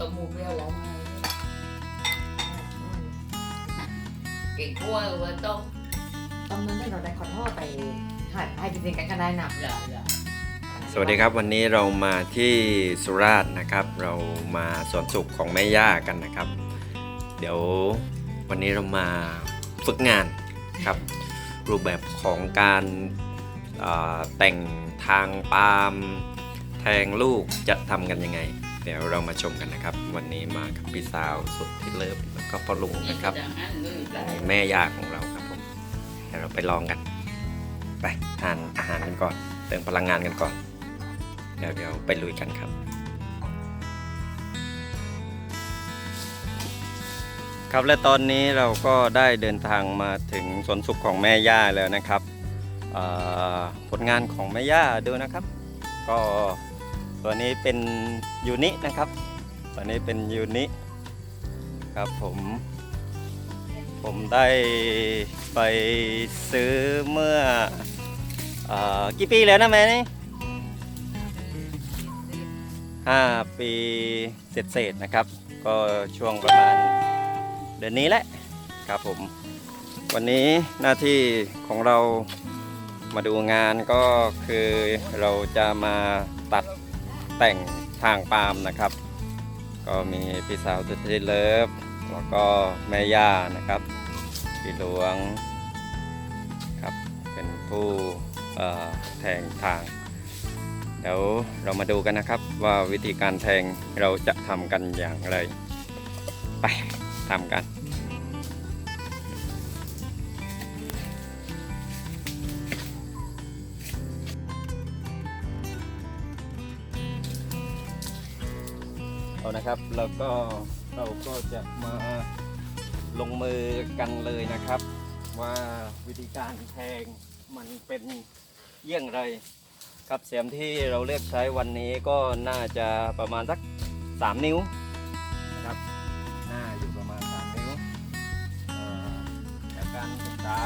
ต้มหมูเปรี้ยวแล้วไงเก่งกล้วยเว้ยต้มตอนนั้นเนี่ยเราได้ขอโทษไปหัดให้จริงๆกันก็ได้นะอย่าอย่าสวัสดีครับวันนี้เรามาที่สุราษฎร์นะครับ เรามาสวนสุขของแม่ย่ากันนะครับ เดี๋ยววันนี้เรามาฝึกงานครับ รูปแบบของการเอ่อแต่งทางปาล์มแทงลูกจะทำกันยังไงเดี๋ยวเรามาชมกันนะครับ วันนี้มากับพี่สาวสุดที่เลิฟแล้วก็พ่อลุงนะครับอย่างนั้นเลยได้แม่ย่าของเราครับผมเดี๋ยวเราไปลองกัน ไปทานอาหารกันก่อน เติมพลังงานกันก่อน เดี๋ยวเดี๋ยวไปลุยกันครับครับและตอนนี้เราก็ได้เดินทางมาถึงสวนสุขของแม่ย่าแล้วนะครับเอ่อผลงานของแม่ย่าดูนะครับ ก็ ตัวนี้เป็นยูนินะครับตัวนี้เป็นยูนิครับผมผมได้ไปซื้อเมื่อออกี่ปีแล้วนะแม่นี่ห้าปีเศษๆนะครับ ก็ช่วงประมาณเดือนนี้แหละครับผม วันนี้หน้าที่ของเรามาดูงานก็คือเราจะมาตัด แต่งทางปาล์มนะครับ ก็มีพี่สาวสุดที่เลิฟแล้วก็แม่ย่านะครับพี่หลวงครับเป็นผู้แทงทาง เดี๋ยวเรามาดูกันนะครับว่าวิธีการแทงเราจะทำกันอย่างไร ไปทำกัน เอานะครับแล้วก็เราก็จะมาลงมือกันเลยนะครับ ว่าวิธีการแทงมันเป็นเยี่ยงไรครับเสียมที่เราเลือกใช้วันนี้ก็น่าจะประมาณสัก 3 นิ้วนะครับหน้าอยู่ประมาณ 3 นิ้วจากการศึกษา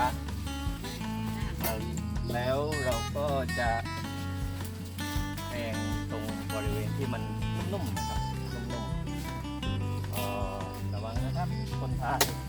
แล้วเราก็จะแทงตรงบริเวณที่มันนุ่มๆนะครับ ค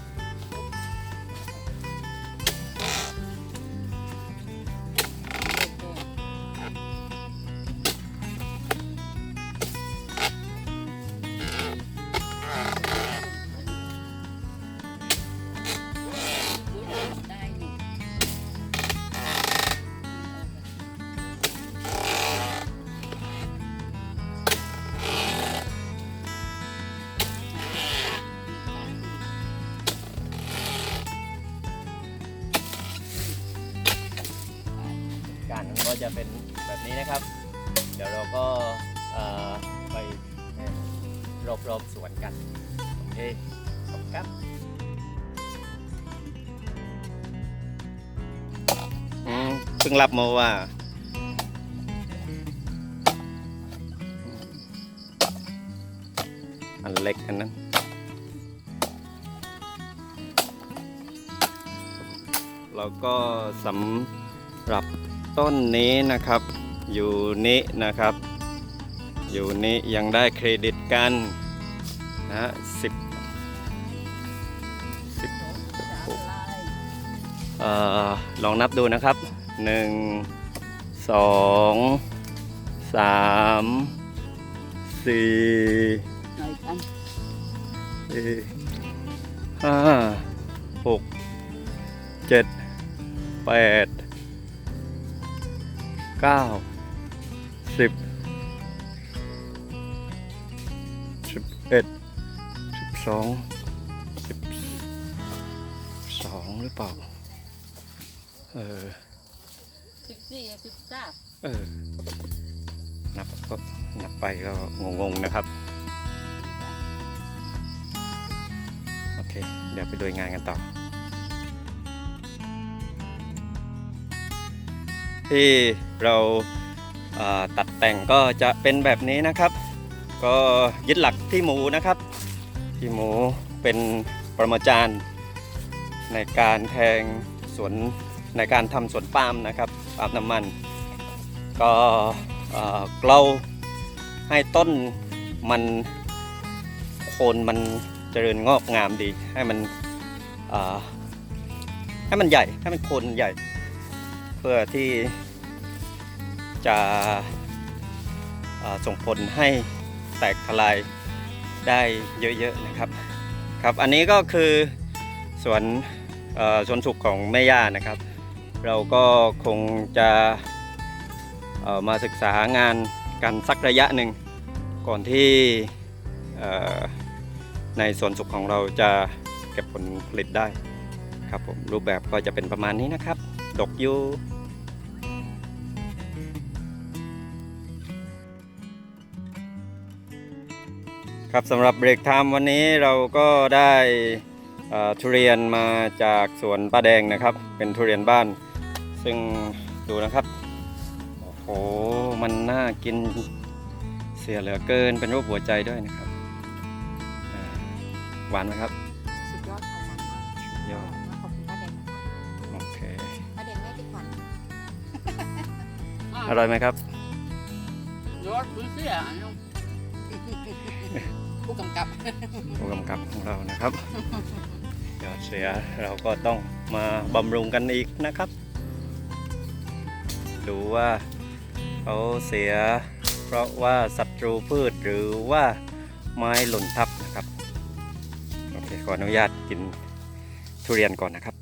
จะเป็นแบบนี้นะครับ เดี๋ยวเราก็ไปรอบๆสวนกัน โอเค ขอบครับเพิ่งรับมาว่าอันเล็กอันนั้นแล้วก็สำหรับ ต้นนี้นะครับ อยู่นี้นะครับ อยู่นี้ยังได้เครดิตกันนะสิบสิบออลองนับดูนะครับหนึ่งสองสามสี่ห้าหกเจ็ดแปด เก้าสิบสิบเอ็ดสิบสองสิบสองหรือเปล่า เออสิบสี่สิบสามเออ นับก็นับไปก็งงๆนะครับ โอเค เดี๋ยวไปดูงานกันต่อที่ เราเอ่อตัดแต่งก็จะเป็นแบบนี้นะครับ ก็ยึดหลักที่หมูนะครับ ที่หมูเป็นประมาจารย์ในการแทงสวนในการทำสวนปาล์มนะครับปาล์มน้ำมัน ก็เกลาให้ต้นมันโคนมันเจริญงอกงามดี ให้มันให้มันใหญ่ให้มันโคนใหญ่ เพื่อที่ จะส่งผลให้แตกทลายได้เยอะๆนะครับครับอันนี้ก็คือสวนสวนสุขของแม่ย่านะครับ เราก็คงจะมาศึกษางานกันสักระยะหนึ่งก่อนที่ในสวนสุขของเราจะเก็บผลผลิตได้ครับผมรูปแบบก็จะเป็นประมาณนี้นะครับ ดกยู ครับสำหรับเบรกไทม์วันนี้เราก็ได้เอ่อทุเรียนมาจากสวนป้าแดงนะครับ เป็นทุเรียนบ้าน ซึ่งดูนะครับโอ้โหมันน่ากินเสียเหลือเกินเป็นรูปหัวใจด้วยนะครับอ่าหวานไหมครับสุดยอดค่ะหวานมากยอดขอบคุณป้าแดงนะคะโอเคป้าแดงแม่ติดขวัญอร่อยไหมครับยอดพื้นเสียเนาะ ผู้กำกับผู้กำกับของเรานะครับยอดเสียเราก็ต้องมาบำรุงกันอีกนะครับ ดูว่าเขาเสียเพราะว่าศัตรูพืชหรือว่าไม้หล่นทับนะครับ โอเคขออนุญาตกินทุเรียนก่อนนะครับ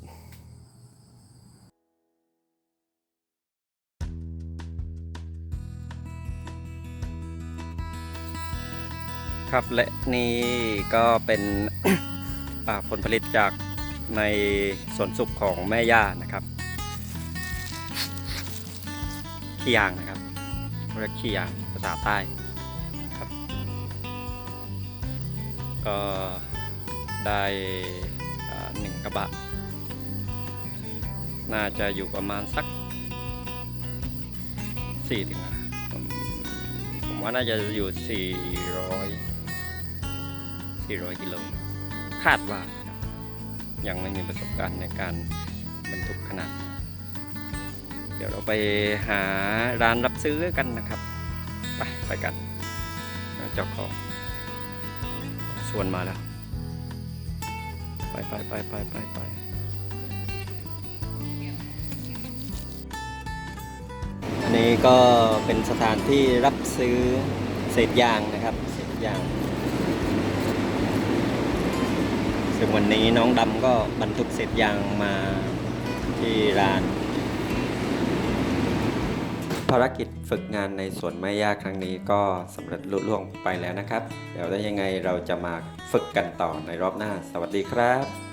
ครับและนี่ก็เป็นผลผลิตจากในสวนสุขของแม่ย่านะครับขี้ยางนะครับเรียกขี้ยางภาษาใต้ครับ ก็ได้หนึ่งกระบะ น่าจะอยู่ประมาณสักสี่ถึงผมว่าน่าจะอยู่สี่ ร้อยสี่ร้อยกิโล คาดว่านะครับยังไม่มีประสบการณ์ในการบรรทุกขนาดนี้เดี๋ยวเราไปหาร้านรับซื้อกันนะครับ ไปไปกันเจ้าของชวนมาแล้ว ไปไปไปไปไปไปอันนี้ก็เป็นสถานที่รับซื้อเศษยางนะครับ เศษยาง ซึ่งวันนี้น้องดำก็บรรทุกเศษยางมาที่ร้าน ภารกิจฝึกงานในสวนไม้ยาครั้งนี้ก็สำเร็จลุล่วงไปแล้วนะครับ เดี๋ยวได้ยังไงเราจะมาฝึกกันต่อในรอบหน้า สวัสดีครับ